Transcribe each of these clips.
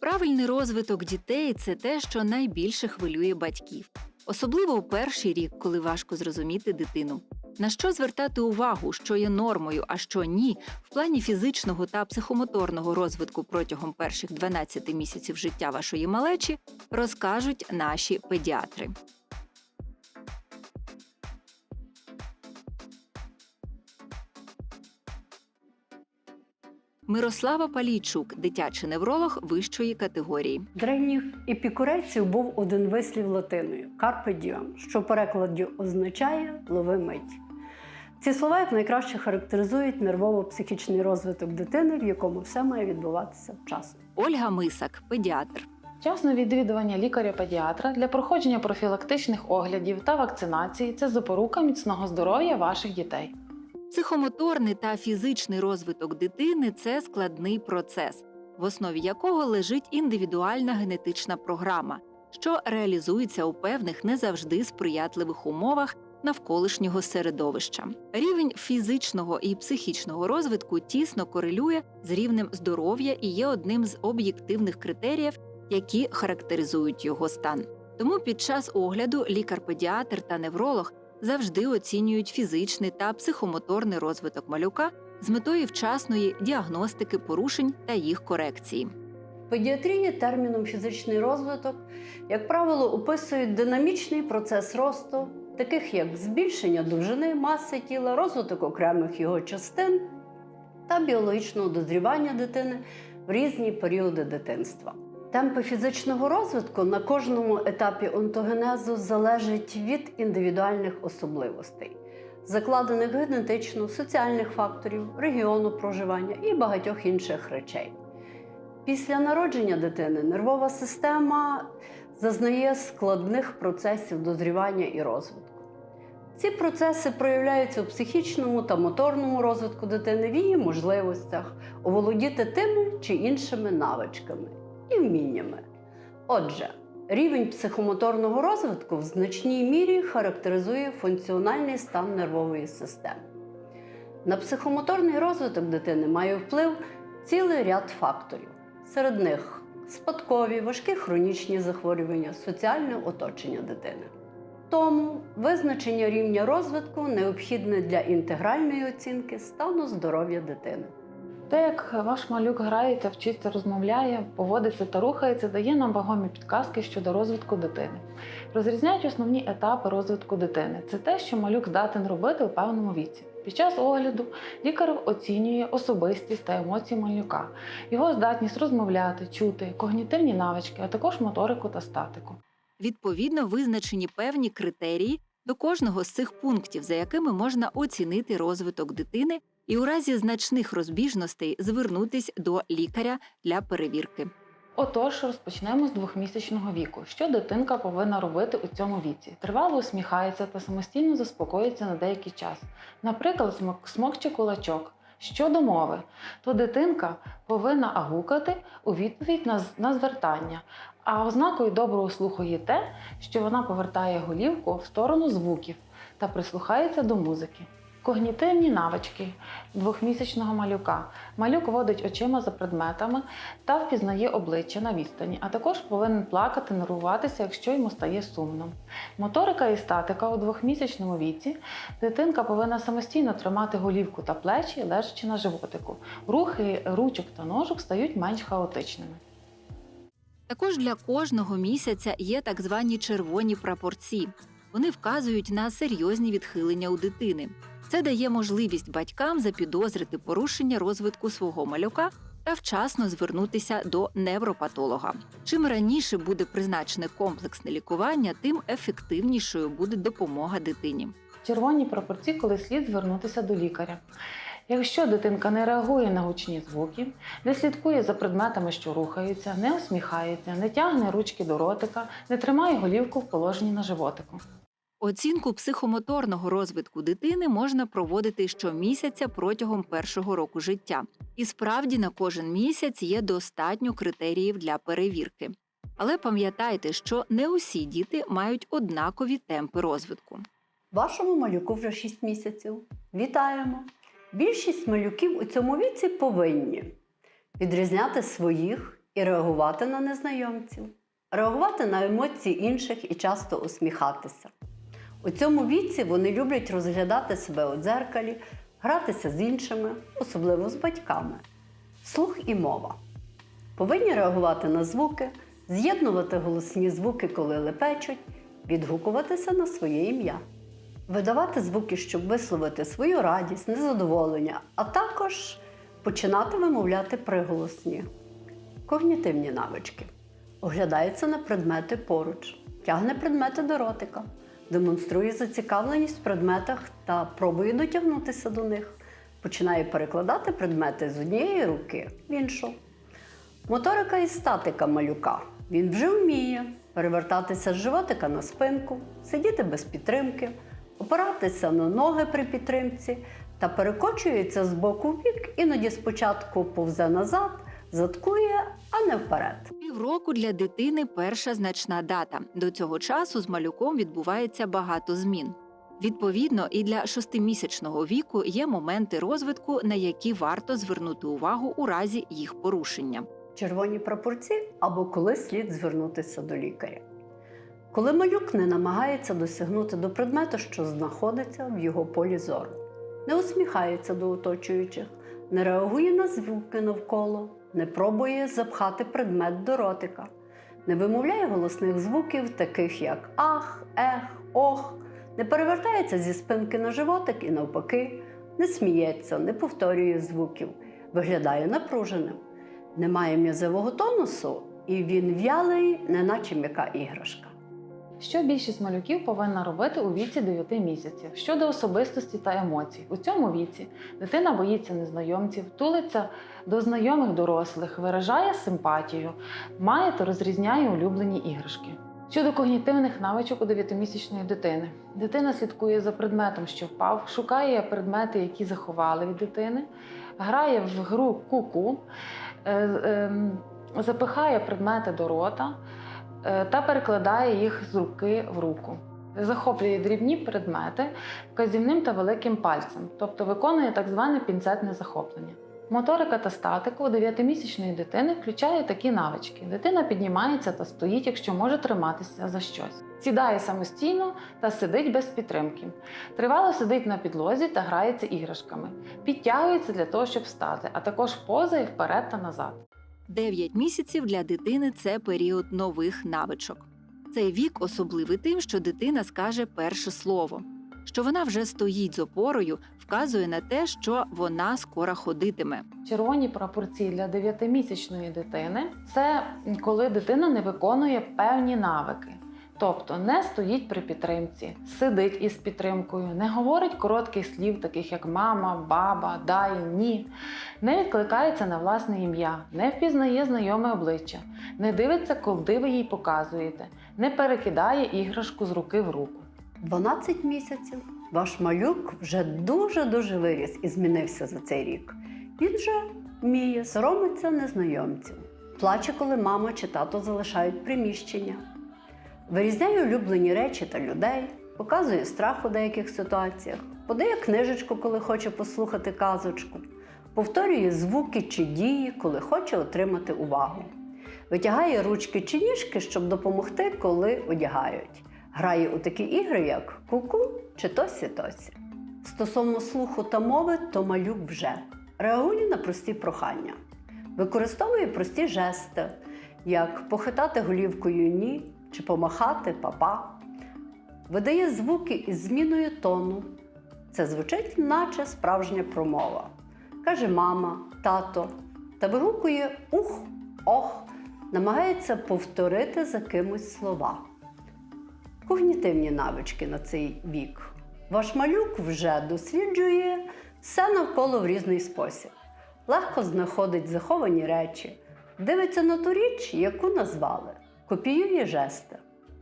Правильний розвиток дітей це те, що найбільше хвилює батьків, особливо у перший рік, коли важко зрозуміти дитину. На що звертати увагу, що є нормою, а що ні, в плані фізичного та психомоторного розвитку протягом перших 12 місяців життя вашої малечі, розкажуть наші педіатри. Мирослава Палійчук, дитячий невролог вищої категорії. Древніх епікурейців був один вислів латиною «carpe diem», що в перекладі означає лови мить. Ці слова як найкраще характеризують нервово-психічний розвиток дитини, в якому все має відбуватися вчасно. Ольга Мисак, педіатр. Вчасне відвідування лікаря-педіатра для проходження профілактичних оглядів та вакцинації це запорука міцного здоров'я ваших дітей. Психомоторний та фізичний розвиток дитини це складний процес, в основі якого лежить індивідуальна генетична програма, що реалізується у певних не завжди сприятливих умовах навколишнього середовища. Рівень фізичного і психічного розвитку тісно корелює з рівнем здоров'я і є одним з об'єктивних критеріїв, які характеризують його стан. Тому під час огляду лікар-педіатр та невролог завжди оцінюють фізичний та психомоторний розвиток малюка з метою вчасної діагностики порушень та їх корекції. Педіатрії терміном фізичний розвиток, як правило, описують динамічний процес росту, таких як збільшення довжини, маси тіла, розвиток окремих його частин та біологічного дозрівання дитини в різні періоди дитинства. Темпи фізичного розвитку на кожному етапі онтогенезу залежать від індивідуальних особливостей, закладених генетично, соціальних факторів, регіону проживання і багатьох інших речей. Після народження дитини нервова система зазнає складних процесів дозрівання і розвитку. Ці процеси проявляються у психічному та моторному розвитку дитини в її можливостях оволодіти тими чи іншими навичками і вміннями. Отже, рівень психомоторного розвитку в значній мірі характеризує функціональний стан нервової системи. На психомоторний розвиток дитини має вплив цілий ряд факторів. Серед них спадкові, важкі хронічні захворювання, соціальне оточення дитини. Тому визначення рівня розвитку необхідне для інтегральної оцінки стану здоров'я дитини. Те, як ваш малюк грається, вчиться, розмовляє, поводиться та рухається, дає нам вагомі підказки щодо розвитку дитини. Розрізняють основні етапи розвитку дитини. Це те, що малюк здатен робити у певному віці. Під час огляду лікар оцінює особистість та емоції малюка, його здатність розмовляти, чути, когнітивні навички, а також моторику та статику. Відповідно, визначені певні критерії до кожного з цих пунктів, за якими можна оцінити розвиток дитини і у разі значних розбіжностей звернутись до лікаря для перевірки. Отож, розпочнемо з двохмісячного віку. Що дитинка повинна робити у цьому віці? Тривало усміхається та самостійно заспокоїться на деякий час. Наприклад, смок- смокче кулачок. Щодо мови, то дитинка повинна агукати у відповідь на, на звертання. А ознакою доброго слуху є те, що вона повертає голівку в сторону звуків та прислухається до музики. Когнітивні навички двохмісячного малюка. Малюк водить очима за предметами та впізнає обличчя на відстані, а також повинен плакати, нервуватися, якщо йому стає сумно. Моторика і статика у двохмісячному віці дитинка повинна самостійно тримати голівку та плечі, лежачи на животику. Рухи ручок та ножок стають менш хаотичними. Також для кожного місяця є так звані червоні прапорці. Вони вказують на серйозні відхилення у дитини. Це дає можливість батькам запідозрити порушення розвитку свого малюка та вчасно звернутися до невропатолога. Чим раніше буде призначене комплексне лікування, тим ефективнішою буде допомога дитині. Червоні прапорці, коли слід звернутися до лікаря. Якщо дитинка не реагує на гучні звуки, не слідкує за предметами, що рухаються, не усміхається, не тягне ручки до ротика, не тримає голівку в положенні на животику. Оцінку психомоторного розвитку дитини можна проводити щомісяця протягом першого року життя. І справді на кожен місяць є достатньо критеріїв для перевірки. Але пам'ятайте, що не усі діти мають однакові темпи розвитку. Вашому малюку вже 6 місяців. Вітаємо! Більшість малюків у цьому віці повинні відрізняти своїх і реагувати на незнайомців, реагувати на емоції інших і часто усміхатися. У цьому віці вони люблять розглядати себе у дзеркалі, гратися з іншими, особливо з батьками. Слух і мова. Повинні реагувати на звуки, з'єднувати голосні звуки, коли лепечуть, відгукуватися на своє ім'я, видавати звуки, щоб висловити свою радість, незадоволення, а також починати вимовляти приголосні. Когнітивні навички. Оглядається на предмети поруч, тягне предмети до ротика, демонструє зацікавленість в предметах та пробує дотягнутися до них. Починає перекладати предмети з однієї руки в іншу. Моторика і статика малюка. Він вже вміє перевертатися з животика на спинку, сидіти без підтримки, опиратися на ноги при підтримці та перекочується з боку в бік, іноді спочатку повзе назад, заткує, а не вперед. Півроку для дитини перша значна дата. До цього часу з малюком відбувається багато змін. Відповідно, і для шостимісячного віку є моменти розвитку, на які варто звернути увагу у разі їх порушення. червоні прапорці або коли слід звернутися до лікаря. Коли малюк не намагається досягнути до предмету, що знаходиться в його полі зору, не усміхається до оточуючих, не реагує на звуки навколо, не пробує запхати предмет до ротика, не вимовляє голосних звуків, таких як ах, ех, ох, не перевертається зі спинки на животик і навпаки, не сміється, не повторює звуків, виглядає напруженим не має м'язового тонусу, і він в'ялий, неначе м'яка іграшка. Що більшість малюків повинна робити у віці 9 місяців щодо особистості та емоцій. У цьому віці дитина боїться незнайомців, тулиться до знайомих дорослих, виражає симпатію, має та розрізняє улюблені іграшки. Щодо когнітивних навичок у 9-місячної дитини, дитина слідкує за предметом, що впав, шукає предмети, які заховали від дитини, грає в гру ку-ку, е, ем, запихає предмети до рота та перекладає їх з руки в руку. Захоплює дрібні предмети вказівним та великим пальцем, тобто виконує так зване пінцетне захоплення. Моторика та статика у 9-місячної дитини включає такі навички. Дитина піднімається та стоїть, якщо може триматися за щось. Сідає самостійно та сидить без підтримки. Тривало сидить на підлозі та грається іграшками. Підтягується для того, щоб встати, а також позає вперед та назад. 9 місяців для дитини це період нових навичок. Цей вік особливий тим, що дитина скаже перше слово. Що вона вже стоїть з опорою, вказує на те, що вона скоро ходитиме. Червоні прапорці для 9-місячної дитини це коли дитина не виконує певні навики. Тобто не стоїть при підтримці, сидить із підтримкою, не говорить коротких слів, таких як мама, баба, дай, ні, не відкликається на власне ім'я, не впізнає знайоме обличчя, не дивиться, коли ви їй показуєте, не перекидає іграшку з руки в руку. 12 місяців. Ваш малюк вже дуже-дуже виріс і змінився за цей рік. Він вже вміє, соромиться незнайомців, плаче, коли мама чи тато залишають приміщення, вирізняє улюблені речі та людей, показує страх у деяких ситуаціях, подає книжечку, коли хоче послухати казочку, повторює звуки чи дії, коли хоче отримати увагу, витягає ручки чи ніжки, щоб допомогти, коли одягають. Грає у такі ігри, як куку чи тосі-тосі. Стосовно слуху та мови, то малюк вже. Реагує на прості прохання, використовує прості жести, як похитати голівкою ні чи помахати папа, видає звуки із зміною тону. Це звучить, наче справжня промова. Каже мама, тато та вигукує ух, ох, намагається повторити за кимось слова когнітивні навички на цей вік. Ваш малюк вже досліджує все навколо в різний спосіб. Легко знаходить заховані речі, дивиться на ту річ, яку назвали, копіює жести.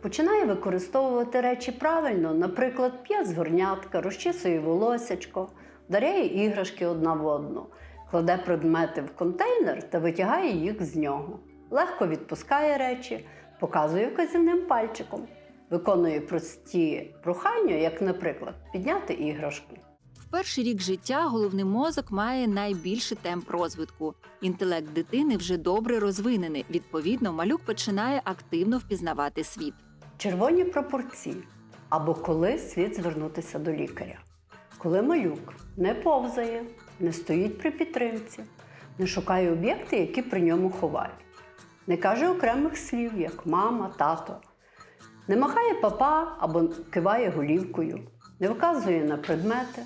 Починає використовувати речі правильно, наприклад, п'є з горнятка, розчісує волосячко, вдаряє іграшки одна в одну, кладе предмети в контейнер та витягає їх з нього. Легко відпускає речі, показує вказівним пальчиком виконує прості прохання, як, наприклад, підняти іграшку. Перший рік життя головний мозок має найбільший темп розвитку. Інтелект дитини вже добре розвинений. Відповідно, малюк починає активно впізнавати світ. Червоні пропорції або коли слід звернутися до лікаря. Коли малюк не повзає, не стоїть при підтримці, не шукає об'єкти, які при ньому ховають, не каже окремих слів, як мама, тато, не махає папа або киває голівкою, не вказує на предмети,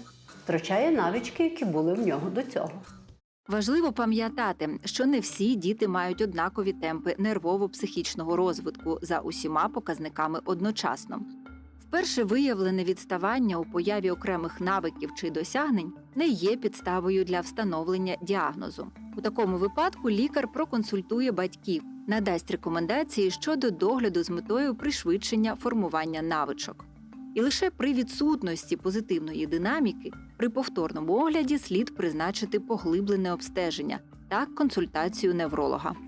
втрачає навички, які були в нього до цього. Важливо пам'ятати, що не всі діти мають однакові темпи нервово-психічного розвитку за усіма показниками одночасно. Вперше виявлене відставання у появі окремих навиків чи досягнень не є підставою для встановлення діагнозу. У такому випадку лікар проконсультує батьків, надасть рекомендації щодо догляду з метою пришвидшення формування навичок. І лише при відсутності позитивної динаміки при повторному огляді слід призначити поглиблене обстеження та консультацію невролога.